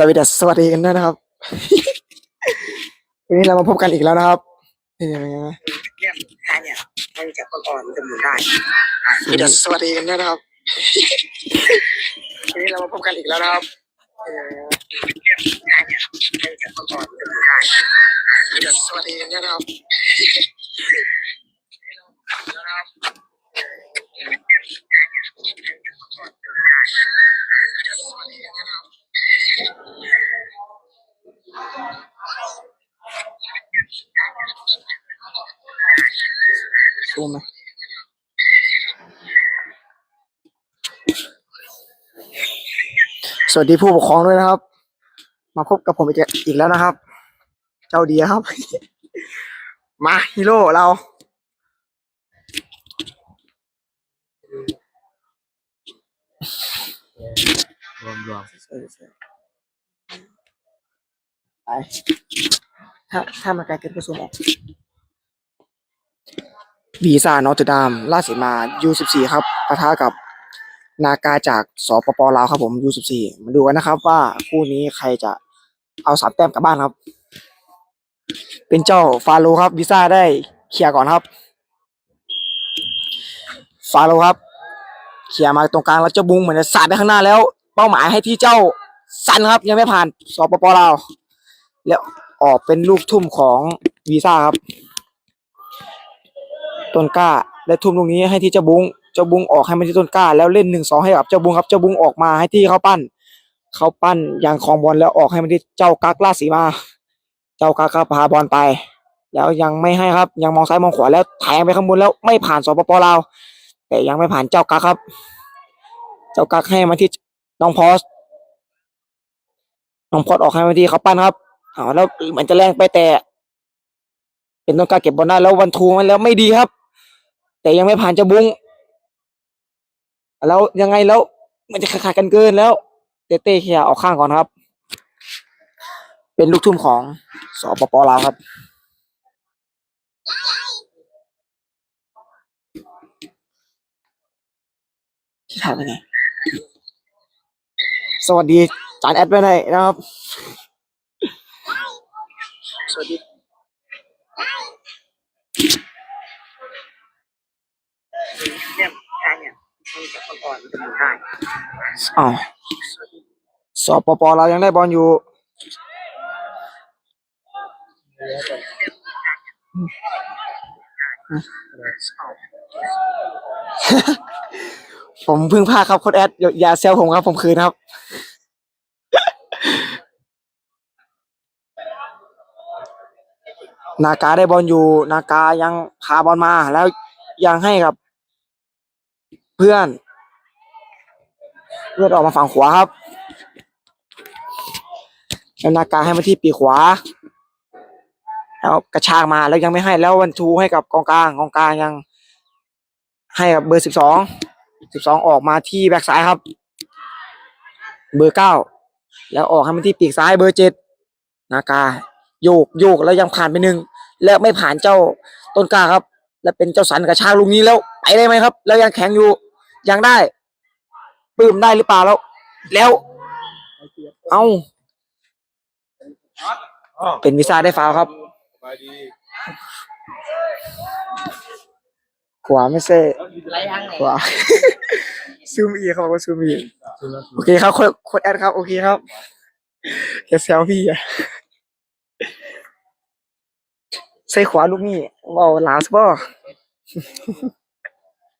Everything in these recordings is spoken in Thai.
สวัสดีสวัสดีกันด้วยนะครับ วันนี้เรามาพบกันอีกแล้วนะครับนี่ยังไงนะเรื่องท้ายเนี่ยมันจะอ่อนๆจะหมุนได้สวัสดีสวัสดีกันด้วยนะครับวันนี้เรามาพบกันอีกแล้วนะครับนี่ยังไงนะเรื่องท้ายเนี่ยมันจะอ่อนๆจะหมุนได้สวัสดีสวัสดีกันด้วยนะครับ ซูมไหมสวัสดีผู้ปกครองด้วยนะครับ มาพบกับผมอีกอีกแล้วนะครับ เจ้าเดียครับ มาฮีโร่เรารวมรวม ไปถ้าถ้ามาไกลเกินก็ซูมออกวีซ่านอตเตอร์ดามราสีมา U14 ครับปะทะกับนากาจากสปปลาวครับผม U14 มาดูกันนะครับ ว่าคู่นี้ใครจะเอาสามแต้มกลับบ้านครับ เป็นเจ้าฟาโรครับวีซ่าได้เคลียร์ก่อนครับ ฟาโรครับเคลียร์มาตรงกลางแล้วเจ้าบุงเหมือนจะสาดไปข้างหน้าแล้ว เป้าหมายให้ที่เจ้าซันครับ ยังไม่ผ่านสปปลาว แล้วออกเป็นลูกทุ่มของวีซ่าครับ ต้นกล้าและทุ่มลูกนี้ให้ที่เจ้าบุงเจ้าบุ้งออกให้มาที่ต้นกล้า แล้วเล่นหนึ่งสองให้กับเจ้าบุ้งครับเจ้าบุ้งออกมาให้ที่เขาปั้นเขาปั้นอย่างคลองบอลแล้วออกให้มาที่เจ้ากักลาสีมา เจ้ากักก็พาบอลไป แล้วยังไม่ให้ครับ ยังมองซ้ายมองขวาแล้วแทงไปข้างบนแล้วไม่ผ่านสปปลาวแต่ยังไม่ผ่านเจ้ากักครับ เจ้ากักให้มาที่น้องพอสน้องพอสออกให้มาที่เขาปั้นครับ เอาแล้วเหมือนจะแรงไปแต่ เป็นต้นกาเก็บบอลได้แล้ววันทูมันแล้วไม่ดีครับ แต่ยังไม่ผ่านจ้าบุ้งแล้วยังไงแล้วมันจะขาดกันเกินแล้วเตเต้เคลียออกข้างก่อนครับ เป็นลูกทุ่มของสปปลาวครับที่ถ่ายไปไหนสวัสดีจานแอดไปไหนนะครับ สวัสดีเรื่องท้ายเนี่ยมันจะอ่อนๆจะหมุนได้อ้าวสปปเรายังได้บอลอยู่ผมเพิ่งพลาดครับโค้ดแอดอย่าอย่าเซลผมครับผมคืนครับ นากาได้บอลอยู่ นากายังพาบอลมาแล้วยังให้กับ เพื่อนเลือดออกมาฝั่งขวาครับแล้วนากาให้มาที่ปีกขวาแล้วกระชากมาแล้วยังไม่ให้แล้ววันทูให้กับกองกลางกองกลางยัง ให้กับเบอร์สิบสองสิบสองออกมาที่แบ็กซ้ายครับ เบอร์เก้าแล้วออกให้มันที่ปีกซ้ายเบอร์เจ็ดนากา โยกโยกแล้วยังผ่านไปหนึ่งและไม่ผ่านเจ้าต้นกล้าครับ และเป็นเจ้าสันกระชากลูกนี้แล้วไปได้ไหมครับ แล้วยังแข็งอยู่ยังได้ปื้มได้หรือเปล่าแล้ว แล้ว เอาเป็นวิซ่าได้ฟาวครับขวาไม่เซ่ขวาซูมอีเขาบอกว่าซูมอีโอเคครับโคดโคดแอดครับ โอเคครับอย่าแซวพี่อะ ใส่ขวาลูกนี่ว้าวลาสบอ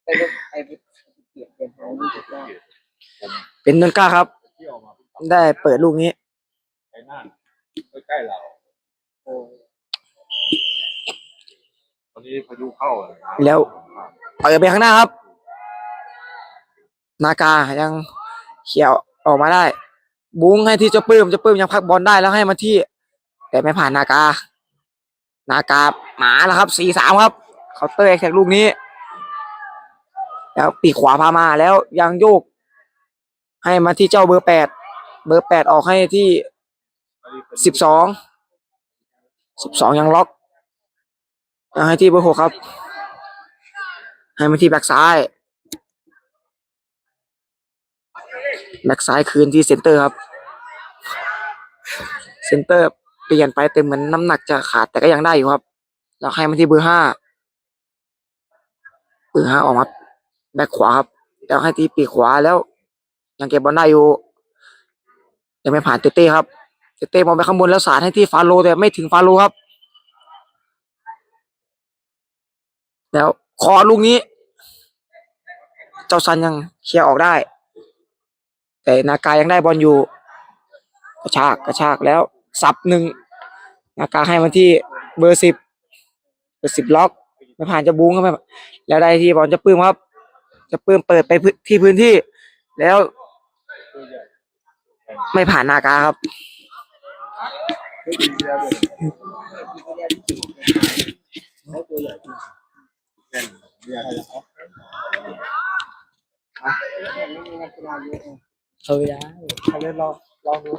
ไปเรื่องไปเปลี่ยนเปลี่ยนหาที่ถูกต้องเป็นนนก้าครับ ได้เปิดลูกนี้ใกล้เราตอนนี้พายุเข้าแล้วเปิดไปข้างหน้าครับ นากายังเขี่ยวออกมาได้ บุ้งให้ที่เจ้าปื้มเจ้าปื้มยังพักบอลได้แล้วให้มาที่ แต่ไม่ผ่านนากา นากาหมาแล้วครับสี่สามครับเคาน์เตอร์แอคแท็กลูกนี้ แล้วปีกขวาพามาแล้วยังโยก ให้มาที่เจ้าเบอร์แปดเบอร์แปดออกให้ที่สิบสองสิบสองยังล็อกให้ที่เบอร์หกครับ ให้มาที่แบ็กซ้ายแบ็กซ้ายคืนที่เซนเตอร์ครับ เซนเตอร์ เปลี่ยนไปแต่เหมือนน้ำหนักจะขาดแต่ก็ยังได้อยู่ครับ แล้วให้มาที่เบอร์ห้าเบอร์ห้าออกมาแบ็คขวาครับ แล้วให้ที่ปีกขวาแล้ว ยังเก็บบอลได้อยู่ยังไม่ผ่านเตเต้ครับเตเต้มองไปข้างบนแล้วสาดให้ที่ฟาโลแต่ไม่ถึงฟาโลครับ แล้วขอลูกนี้ เจ้าซันยังเคลียร์ออกได้ แต่นากายังได้บอลอยู่ กระชากกระชากแล้ว สับหนึ่งนากาให้มันที่เบอร์สิบเบอร์สิบล็อกไม่ผ่านจะบุ้งครับไม่แล้วได้ที่บอลจะปื้มครับ จะปื้มเปิดไปที่พื้นที่ แล้ว ไม่ผ่านนากาครับเอาไปได้เขาเล่นลองลองดู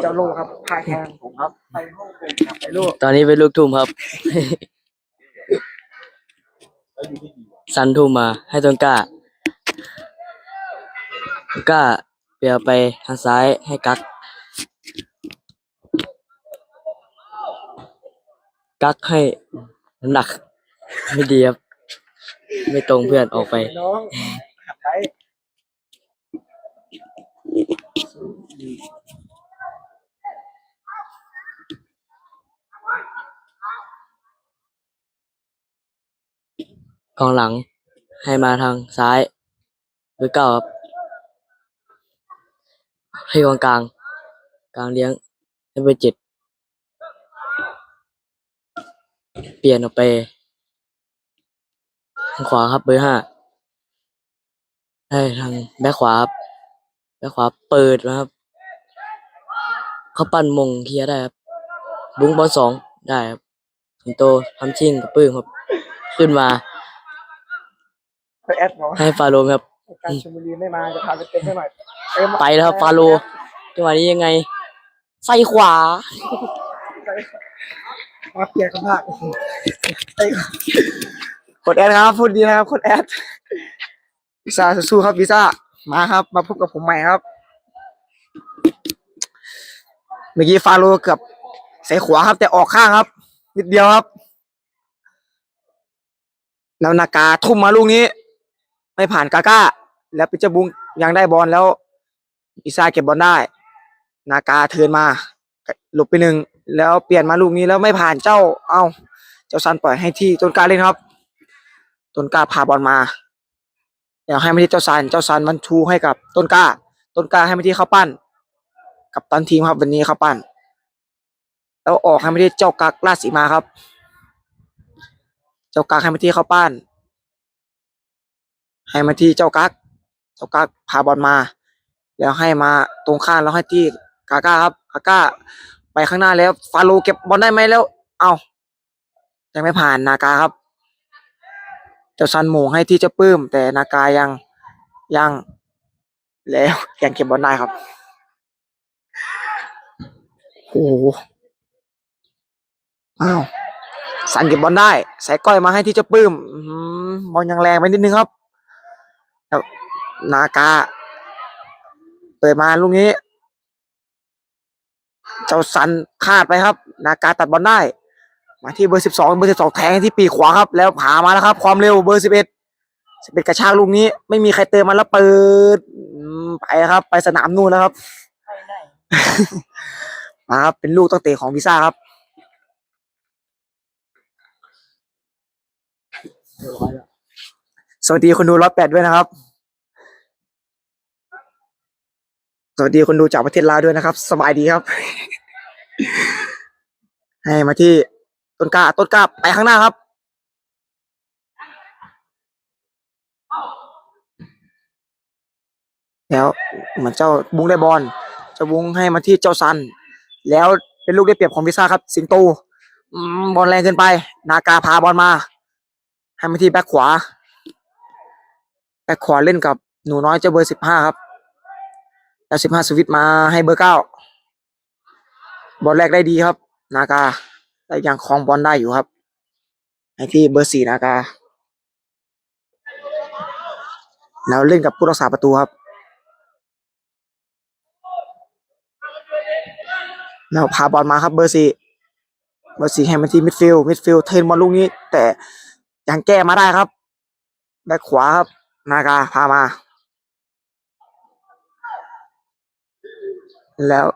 เจ้าโลครับพายแทงผมครับ ไปห้องเป็นครับไปโลตอนนี้เป็นลูกทุ่มครับซันทุ่มมา ให้ต้นกล้าต้นกล้าเปลี่ยนไปทางซ้ายให้กัก กักให้น้ำหนัก ไม่ดีครับ ไม่ตรงเพื่อนออกไป น้องหัดไป กองหลังให้มาทางซ้ายเบอร์เก้าครับให้กองกลาง กลางเลี้ยงให้เบอร์เจ็ดเปลี่ยนออกไปทางขวาครับเบอร์ห้าให้ทางแบ็คขวาครับ แบ็คขวาเปิดนะครับ เขาปั้นมงเคลียร์ได้ครับ บุ้งบอลสองได้ครับสิงโตทำชิ่งกับปื้มครับ ขึ้นมาไปแอดบอกว่าให้ฟาโรห์ครับ การชลบุรีไม่มาจะพาไปเต็มให้หน่อยเต็มไปแล้วครับฟาโรห์จังหวะนี้ยังไงใส่ขวา มาเปลี่ยนกันมากไอ้กดแอดครับพูดดีนะครับกดแอดวิซ่าสู้ๆครับวิซ่า มาครับ มาพบกับผมใหม่ครับ เมื่อกี้ฟาโร่เกือบใส่ขวาครับ แต่ออกข้างครับ นิดเดียวครับ แล้วนากาทุ่มมาลูกนี้ ไม่ผ่านกาก้า แล้วปิจบุงยังได้บอลแล้วอิซาเก็บบอลได้ นากาเทินมาหลบไปหนึ่งแล้วเปลี่ยนมาลูกนี้แล้วไม่ผ่านเจ้า เอ้า เจ้าซันปล่อยให้ที่ต้นกาเล่นครับ ต้นกาพาบอลมา แล้วให้มาที่เจ้าซันเจ้าซันมันชูให้กับต้นกล้า ต้นกล้าให้มาที่เข้าปั้น กับตันทีมครับวันนี้เข้าปั้น แล้วออกให้มาที่เจ้ากักราชสีมาครับ เจ้ากักให้มาที่เข้าปั้น ให้มาที่เจ้ากักเจ้ากักพาบอลมา แล้วให้มาตรงข้างแล้วให้ที่กาก้าครับกาก้า ไปข้างหน้าแล้ว ฟาโลเก็บบอลได้ไหมแล้ว เอายังไม่ผ่านนากาครับ จ้าซันโหมงให้ที่เจ้าปื้ม แต่นากายังยังแล้วยังเก็บบอลได้ครับ โอ้โหอ้าวสันเก็บบอลได้ใส่ก้อยมาให้ที่เจ้าปื้มบอลยังแรงไปนิดนึงครับแล้วนากาเปิดมาลูกนี้ เจ้าสันคาดไปครับ นากาตัดบอลได้ มาที่เบอร์สิบสองเบอร์สิบสองแทงที่ปีกขวาครับ แล้วผามาแล้วครับ ความเร็วเบอร์สิบเอ็ดสิบเอ็ดกระชากลูกนี้ ไม่มีใครเติมมันแล้วเปิดอืมไปครับ ไปสนามนู่นแล้วครับมาครับเป็นลูกตั้งเตะของพิซ่าครับสวัสดีคนดูร้อยแปดด้วยนะครับ สวัสดีคนดูจากประเทศลาวด้วยนะครับ สบายดีครับ ให้มาที่ ต้นกล้าต้นกล้าไปข้างหน้าครับ แล้วเหมือนเจ้าบุ้งได้บอลเจ้าบุ้งให้มาที่เจ้าซัน แล้วเป็นลูกได้เปรียบของพิซ่าครับ สิงโตบอลแรงเกินไป นากาพาบอลมา ให้มาที่แบ็คขวาแบ็คขวาเล่นกับหนูน้อยเจ้าเบอร์สิบห้าครับ แล้วสิบห้าสวิตมาให้เบอร์เก้าบอลแรกได้ดีครับ นากา แต่ยังคลองบอลได้อยู่ครับให้ที่เบอร์สี่นากา แล้วเล่นกับผู้รักษาประตูครับแล้วพาบอลมาครับเบอร์สี่เบอร์สี่ให้มาทีมิดฟิลด์มิดฟิลด์เทนบอลลูกนี้ แต่ยังแก้มาได้ครับแบ็คขวาครับ นากาพามา แล้ว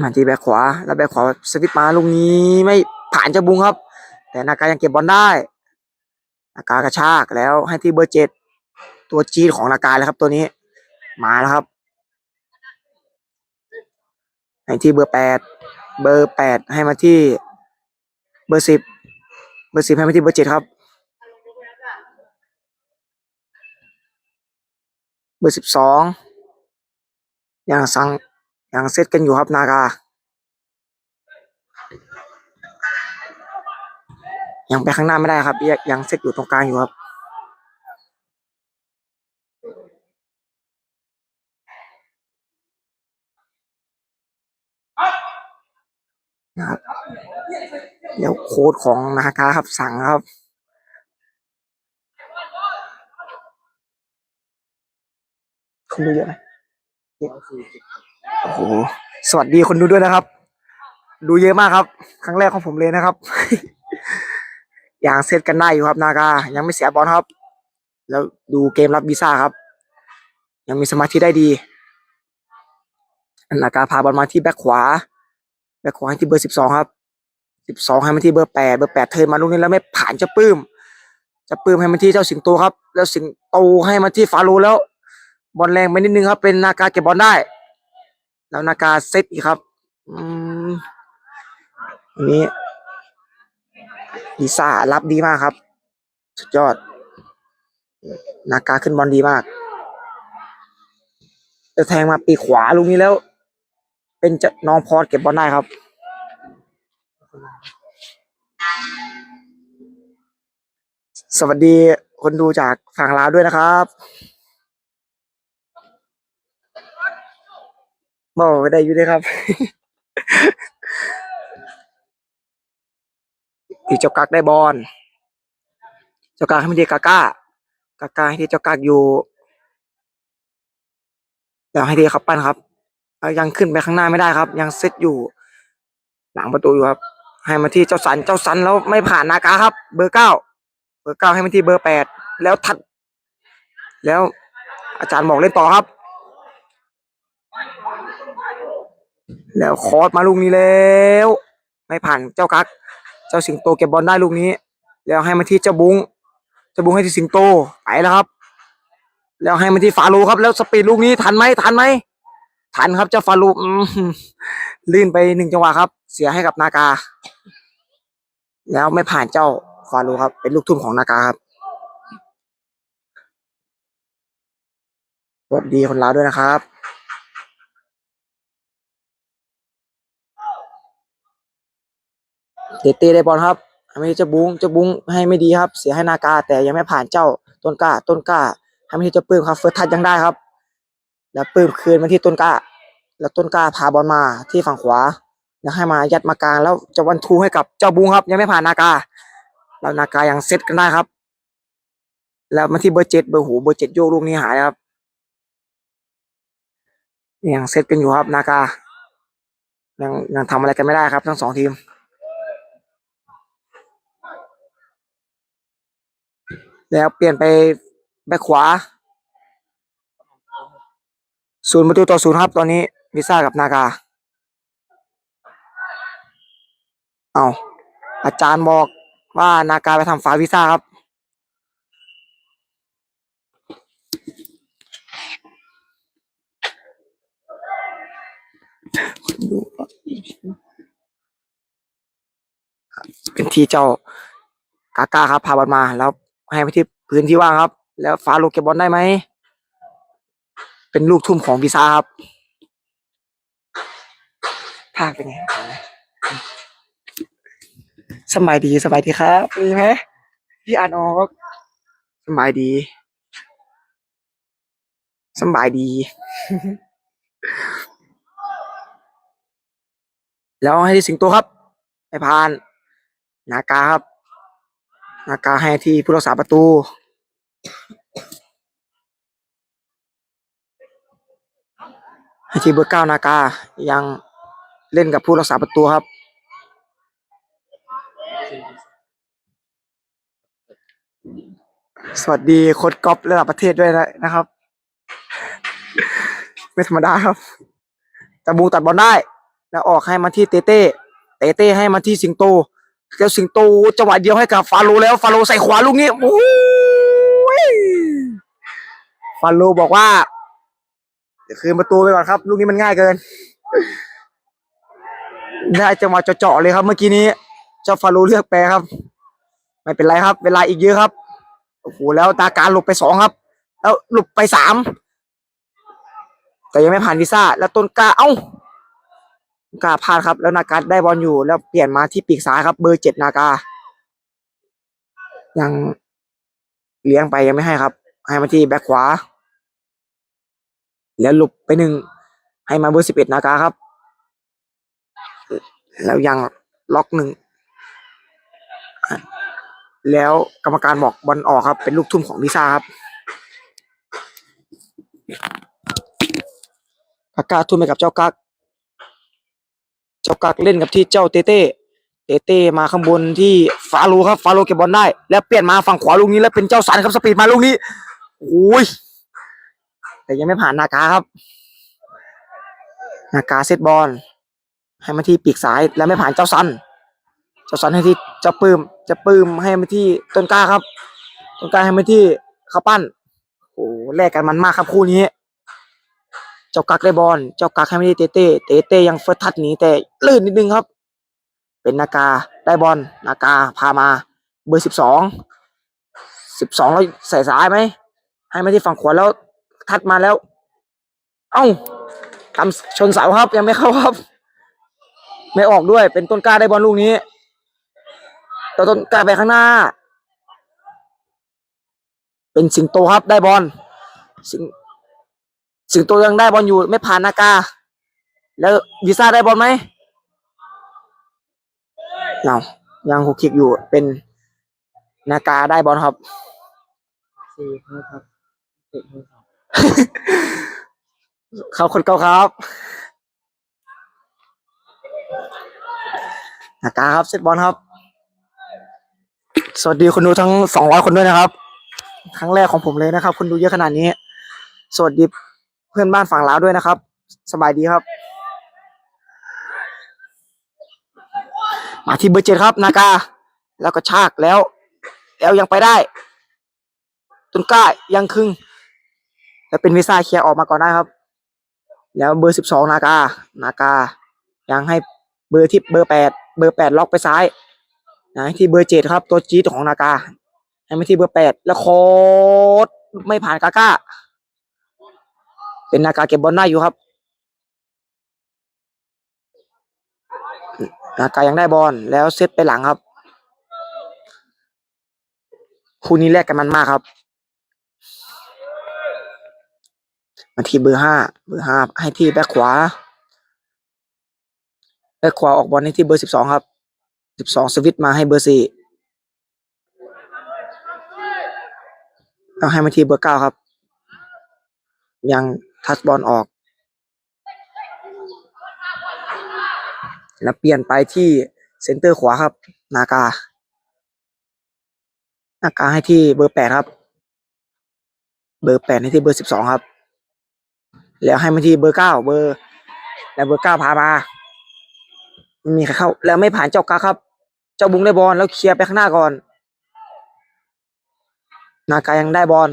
มาที่แบ็คขวา แล้วแบ็คขวาสวิตมาลูกนี้ไม่ผ่านเจ้าบุงครับ แต่นากายังเก็บบอลได้นากากระชากแล้วให้ที่เบอร์เจ็ดตัวจีดของนากาเลยครับ ตัวนี้ มาแล้วครับให้ที่เบอร์แปดเบอร์แปดให้มาที่เบอร์สิบเบอร์สิบให้มาที่เบอร์เจ็ดครับ เบอร์สิบสองยังสั่ง ยังเซตกันอยู่ครับนากายังไปข้างหน้าไม่ได้ครับยังยังเซตอยู่ตรงกลางอยู่ครับนะครับเดี๋ยวโค้ดของนากาครับสั่งครับคุณดูเยอะไหม โอ้โหสวัสดีคนดูด้วยนะครับ ดูเยอะมากครับ ครั้งแรกของผมเลยนะครับ อย่างเซตกันได้อยู่ครับนากายังไม่เสียบอลครับ แล้วดูเกมรับวีซ่าครับ ยังมีสมาธิได้ดีนากาพาบอลมาที่แบ็คขวา แบ็คขวาให้ที่เบอร์สิบสองครับสิบสองให้มาที่เบอร์แปดเบอร์แปดเทิร์นมาลูกนี้แล้วไม่ผ่านจะปื้ม จะปื้มให้มาที่เจ้าสิงโตครับ แล้วสิงโตให้มาที่ฟาโรแล้ว บอลแรงไปนิดนึงครับ เป็นนากาเก็บบอลได้ แล้วนากาเซตอีกครับ อืมอันนี้ลิซ่ารับดีมากครับ สุดยอด นากาขึ้นบอลดีมาก จะแทงมาปีขวาลูกนี้แล้ว เป็นจะน้องพอดเก็บบอลได้ครับสวัสดีคนดูจากฝั่งลาวด้วยนะครับ บอกไม่ได้อยู่ด้วยครับที่เจ้ากักได้บอลเจ้ากักให้มันดีกาก้ากาก้าให้ทีเจ้ากักอยู่แล้วให้ดีครับปั้นครับยังขึ้นไปข้างหน้าไม่ได้ครับ ยังเซตอยู่ หลังประตูอยู่ครับ ให้มาที่เจ้าสันเจ้าสันแล้วไม่ผ่านนากาครับ เบอร์เก้าเบอร์เก้าให้มาที่เบอร์แปดแล้วทัด แล้วอาจารย์บอกเล่นต่อครับ แล้วคอร์สมาลูกนี้แล้ว ไม่ผ่านเจ้ากักเจ้าสิงโตเก็บบอลได้ลูกนี้ แล้วให้มาที่เจ้าบุ้งเจ้าบุ้งให้ที่สิงโตไปแล้วครับ แล้วให้มาที่ฟาโร่ครับ แล้วสปีดลูกนี้ทันไหมทันไหมทันครับเจ้าฟาโร่ลื่นไปหนึ่งจังหวะครับ เสียให้กับนากา แล้วไม่ผ่านเจ้าฟาโร่ครับ เป็นลูกทุ่มของนากาครับสวัสดีคนลาวด้วยนะครับ เตเต้ได้บอลครับให้เจ้าบุ้งเจ้าบุ้งให้ไม่ดีครับ เสียให้นากา แต่ยังไม่ผ่านเจ้าต้นกล้า ต้นกล้าให้เจ้าปื้มครับเฟิร์สทัชยังได้ครับ แล้วปื้มคืนมาที่ต้นกล้า แล้วต้นกล้าพาบอลมาที่ฝั่งขวา แล้วให้มายัดมากลางแล้วจะวันทูให้กับเจ้าบุ้งครับ ยังไม่ผ่านนากา แล้วนากายังเซตกันได้ครับ แล้วมาที่เบอร์เจ็ดเบอร์หูเบอร์เจ็ดโยกลูกนี้หายครับยังเซตกันอยู่ครับนากายังยังทำอะไรกันไม่ได้ครับ ทั้งสองทีม แล้วเปลี่ยนไปแบ็คขวาศูนย์ประตูต่อศูนย์ครับ ตอนนี้วิซ่ากับนากา เอาอาจารย์บอกว่านากาไปทำฝาวิซ่าครับ เป็นที่เจ้ากากาครับ พาบอลมาแล้ว ให้ไปที่พื้นที่ว่างครับ แล้วฟาโลเก็บบอลได้ไหม เป็นลูกทุ่มของพิซาครับภาคเป็นไงสบายดีสบายดีครับดีไหมพี่อ่านออกสบายดีสบายดี แล้วให้ที่สิงโตครับไอพาน นากาครับ นากาให้ที่ผู้รักษาประตู ให้ที่เบอร์เก้านากายังเล่นกับผู้รักษาประตูครับสวัสดีโค้ดก๊อประดับประเทศด้วยนะนะครับ ไม่ธรรมดาครับตะบูตัดบอลได้ แล้วออกให้มาที่เตเต้เตเต้ให้มาที่สิงโต แล้วสิงโตจังหวะเดียวให้กับฟาโรห์แล้วฟาโรห์ใส่ขวาลูกนี้โอ้ยฟาโรห์บอกว่าเดี๋ยวคืนประตูไปก่อนครับ ลูกนี้มันง่ายเกิน ได้จังหวะเจาะเลยครับ เมื่อกี้นี้ เจ้าฟาโรห์เลือกแปรครับ ไม่เป็นไรครับ เวลาอีกเยอะครับโอ้โหแล้วตาการหลบไปสองครับ แล้วหลบไปสามแต่ยังไม่ผ่านวีซ่า แล้วต้นกล้าเอ้า กาพลาดครับ แล้วนาการได้บอลอยู่แล้วเปลี่ยนมาที่ปีกซ้ายครับ เบอร์เจ็ดนากายังเลี้ยงไปยังไม่ให้ครับ ให้มาที่แบ็คขวา แล้วหลบไปหนึ่งให้มาเบอร์สิบเอ็ดนากาครับ แล้วยังล็อกหนึ่งแล้วกรรมการบอกบอลออกครับ เป็นลูกทุ่มของวีซ่าครับกาก้าทุ่มไปกับเจ้ากัก เจ้ากักเล่นกับที่เจ้าเตเต้เตเต้มาข้างบนที่ฟาโลครับฟาโลเก็บบอลได้ แล้วเปลี่ยนมาฝั่งขวาลูกนี้แล้วเป็นเจ้าสันครับสปีดมาลูกนี้โอ้ยแต่ยังไม่ผ่านนากาครับ นากาเซตบอลให้มาที่ปีกซ้ายแล้วไม่ผ่านเจ้าสัน เจ้าสันให้ที่เจ้าปื้มเจะปื้มให้มาที่ต้นกล้าครับ ต้นกล้าให้มาที่ข้าวปั้นโอ้แลกกันมันมากครับคู่นี้ จ้ากักได้บอลเจ้ากักให้มาที่เตเต้เตเต้ยังเฟิร์สทัชหนีแต่ลื่นนิดนึงครับ เป็นนากาได้บอลนากาพามาเบอร์สิบสองสิบสองแล้วใส่สายไหมให้มาที่ฝั่งขวาแล้วทัดมาแล้ว เอ้าทำชนเสาครับยังไม่เข้าครับ ไม่ออกด้วยเป็นต้นกล้าได้บอลลูกนี้ต่อต้นกล้าไปข้างหน้า เป็นสิงโตครับได้บอลสิง สิงโตยังได้บอลอยู่ไม่ผ่านนากา แล้ววีซ่าได้บอลไหมเรายังหกคิกอยู่เป็นนากาได้บอลครับสี่ครับเจ็ดครับเขาคนเก่าครับนากาครับเซตบอลครับ สวัสดีคนดูทั้งสองร้อยคนด้วยนะครับ ครั้งแรกของผมเลยนะครับ คนดูเยอะขนาดนี้ สวัสดีเพื่อนบ้านฝั่งลาวด้วยนะครับ สบายดีครับ มาที่เบอร์เจ็ดครับ นากา แล้วก็ชากแล้ว แล้วยังไปได้ต้นก้ายังครึ่งแล้วเป็นวีซ่าเคลียร์ออกมาก่อนได้ครับ แล้วเบอร์สิบสองนากา นากา ยังให้เบอร์ที่เบอร์แปดเบอร์แปดล็อกไปซ้ายนะที่เบอร์เจ็ดครับ ตัวจี๊ดของนากาให้มาที่เบอร์แปดแล้วโคดไม่ผ่านกาก้า เป็นนากาเก็บบอลได้อยู่ครับ นากายังได้บอลแล้วเซตไปหลังครับ คู่นี้แลกกันมันมากครับ มาที่เบอร์ห้าเบอร์ห้าให้ที่แบ็คขวาแบ็คขวาออกบอลให้ที่เบอร์สิบสองครับสิบสองสวิตมาให้เบอร์สี่เอาให้มาที่เบอร์เก้าครับ ยัง ทัชบอลออก แล้วเปลี่ยนไปที่เซนเตอร์ขวาครับ นากา นากาให้ที่เบอร์แปดครับ เบอร์แปดให้ที่เบอร์สิบสองครับ แล้วให้มาที่เบอร์เก้าเบอร์ แล้วเบอร์เก้าพามาไม่มีใครเข้า แล้วไม่ผ่านเจ้ากาครับ เจ้าบุ้งได้บอลแล้วเคลียร์ไปข้างหน้าก่อน นากายังได้บอล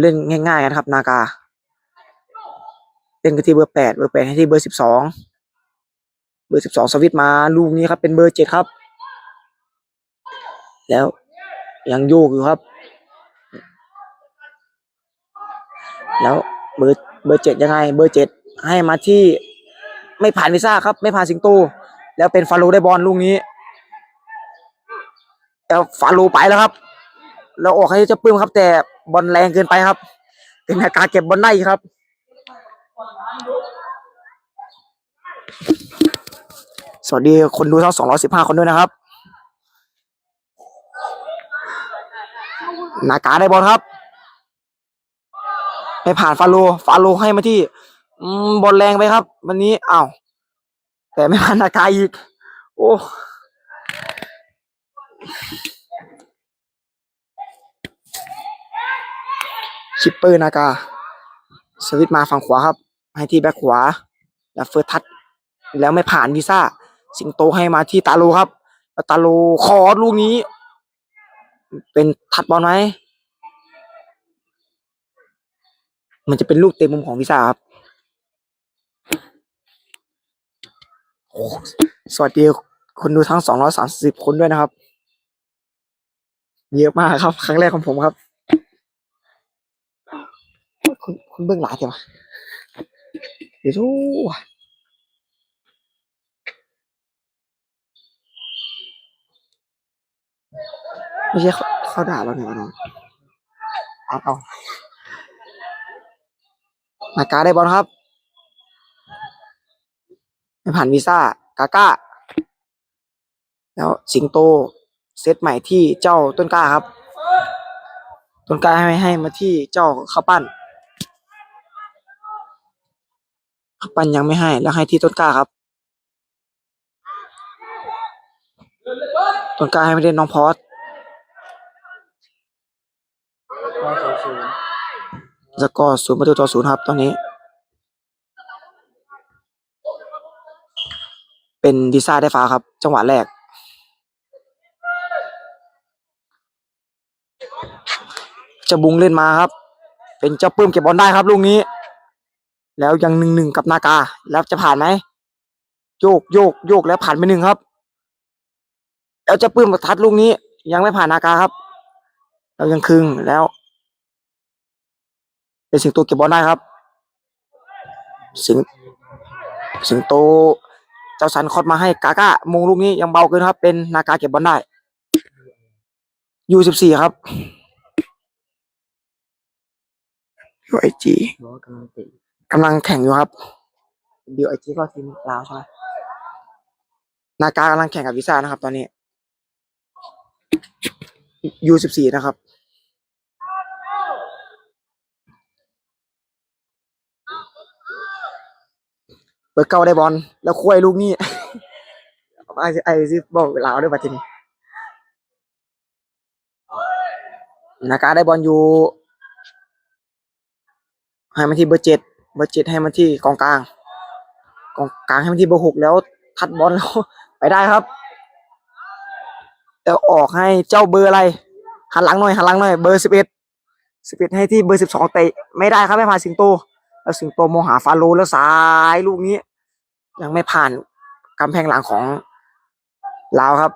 เล่นง่ายๆกันครับ นากา เล่นกันที่เบอร์แปดเบอร์แปดให้ที่เบอร์สิบสองเบอร์สิบสองสวิตมาลูกนี้ครับ เป็นเบอร์เจ็ดครับ แล้วยังโยกอยู่ครับ แล้วเบอร์เบอร์เจ็ดยังไง เบอร์เจ็ดให้มาที่ไม่ผ่านวีซ่าครับ ไม่ผ่านสิงโต แล้วเป็นฟาโร่ได้บอลลูกนี้แล้วฟาโร่ไปแล้วครับแล้วออกให้เจ้าปื้มครับ แต่บอลแรงเกินไปครับ เป็นอาการเก็บบอลได้ครับ สวัสดีคนดูทั้ง215คนด้วยนะครับ นากาได้บอลครับไม่ผ่านฟาโลฟาโลให้มาที่บอลแรงไปครับ วันนี้อ้าวแต่ไม่พันนากาอีก โอ้ชิปเปอร์นากาสวิตมาฝั่งขวาครับ ให้ที่แบ็คขวา แล้วเฟิร์ทัช แล้วไม่ผ่านวีซ่า สิงโตให้มาที่ตาโลครับตาโลขอลูกนี้ เป็นทัดบอลไหมมันจะเป็นลูกเตะมุมของวีซ่าครับสวัสดีคนดูทั้งสองร้อยสามสิบคนด้วยนะครับ เยอะมากครับ ครั้งแรกของผมครับ คุณคุณเบื้องหลายเถอะวะเดี๋ยวดู ไม่ใช่เขาเขาด่าเราเนี่ยน้องเอาเอานาการได้บอลครับไม่ผ่านวีซ่ากาก้า แล้วสิงโตเซตใหม่ที่เจ้าต้นกล้าครับ ต้นกล้าให้ให้มาที่เจ้าข้าปั้นข้าปั้นยังไม่ให้ แล้วให้ที่ต้นกล้าครับ ต้นกล้าให้ไม่ได้น้องพอส ก็ศูนย์ศูนย์ สกอร์ศูนย์ประตูต่อศูนย์ครับ ตอนนี้ เป็นดีซ่าได้ฟ้าครับ จังหวะแรก จะบุงเล่นมาครับ เป็นเจ้าปื้มเก็บบอลได้ครับลูกนี้ แล้วยังหนึ่งหนึ่งกับนากา แล้วจะผ่านไหมโยกโยกโยกแล้วผ่านไปหนึ่งครับ แล้วเจะปื้มกับทัดลูกนี้ ยังไม่ผ่านนากาครับแล้วยังคึงแล้ว เป็นสิงโตเก็บบอลได้ครับ สิงสิงโตเจ้าสันคอดมาให้กาก้ามงลูกนี้ยังเบาเกินครับ เป็นนากาเก็บบอลได้ยูสิบสี่ครับยูไอจีบอกว่ากำลังเตะกำลังแข่งอยู่ครับยูไอจีก็ทีมลาวใช่ไหมนากากำลังแข่งกับวิซ่านะครับ ตอนนี้ยูสิบสี่นะครับ เบอร์เก้าได้บอลแล้วคุยลูกนี้ไอไอซิบอกลาวด้วยบัดทีนี้นากาได้บอลอยู่ให้มาที่เบอร์เจ็ดเบอร์เจ็ดให้มาที่กองกลาง กองกลางให้มาที่เบอร์หกแล้วทัดบอลแล้วไปได้ครับแล้วออกให้เจ้าเบอร์อะไรหันหลังหน่อยหันหลังหน่อยเบอร์สิบเอ็ดสิบเอ็ดให้ที่เบอร์สิบสองเตะไม่ได้ครับไม่ผ่านสิงโต แล้วสิงโตมองหาฟาโรแล้วซ้ายลูกนี้ ยังไม่ผ่านกำแพงหลังของลาวครับ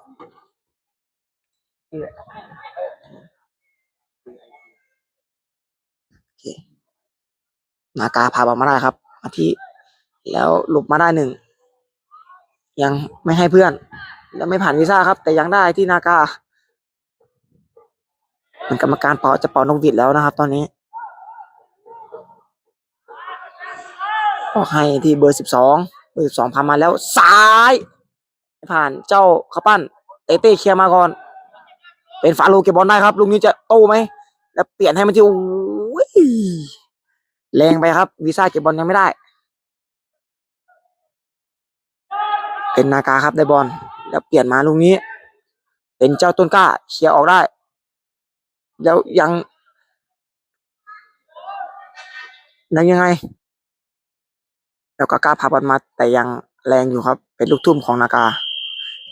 นากาพาบอลมาได้ครับมาที่แล้วหลบมาได้หนึ่ง ยังไม่ให้เพื่อน แล้วไม่ผ่านวีซ่าครับ แต่ยังได้ที่นากาเป็นกรรมการเป่าจะเป่านกหวีดแล้วนะครับ ตอนนี้ออกให้ที่เบอร์สิบสอง เบอสองพามาแล้วซ้ายผ่านเจ้าข้าวปั้นเตเต้เคลียร์มาก่อน เป็นฟาโลเก็บบอลได้ครับลูกนี้จะโต้ไหมแล้วเปลี่ยนให้มันที่โอ้ยแรงไปครับวีซ่าเก็บบอลยังไม่ได้ เป็นนากาครับได้บอลแล้วเปลี่ยนมาลูกนี้ เป็นเจ้าต้นกล้าเคลียร์ออกได้ แล้วยังยังยังไง แล้วก็กล้าพาบอลมาแต่ยังแรงอยู่ครับ เป็นลูกทุ่มของนากา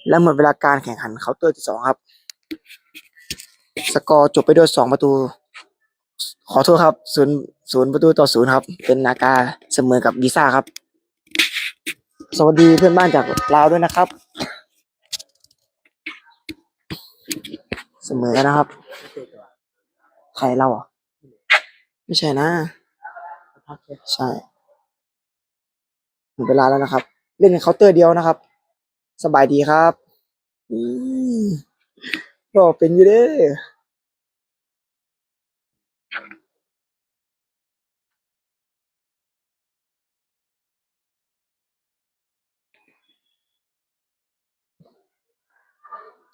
และหมดเวลาการแข่งขันเคาน์เตอร์ที่สองครับ สกอร์จบไปด้วยสองประตู ขอโทษครับศูนย์ศูนย์ประตูต่อศูนย์ครับ เป็นนากาเสมอกับวีซ่าครับ สวัสดีเพื่อนบ้านจากลาวด้วยนะครับ เสมอกันนะครับ ใครเราอะ ไม่ใช่นะ ใช่ หมดเวลาแล้วนะครับ เล่นในเคาน์เตอร์เดียวนะครับ สบายดีครับรอเป็นอยู่เด้อ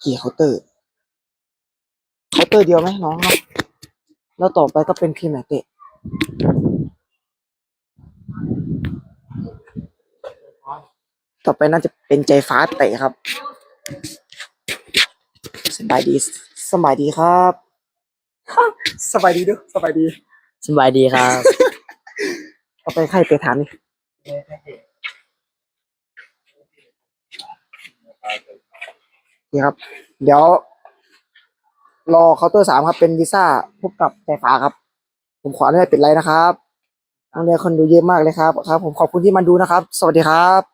กี่เคาน์เตอร์เคาน์เตอร์เดียวไหมน้องเนาะแล้วต่อไปก็เป็นทีมไหนเตะ ต่อไปน่าจะเป็นใจฟ้าเตะครับ สบายดี สบายดีครับ สบายดีด้วยสบายดี สบายดีครับต่อไปใครไปถามนี่นี่ครับ เดี๋ยว รอเคาน์เตอร์สามครับ เป็นวีซ่าพบกับใจฟ้าครับ ผมขออนุญาตปิดไลน์นะครับน้องเรียนคนดูเยอะมากเลยครับ ครับ ผมขอบคุณที่มาดูนะครับ สวัสดีครับ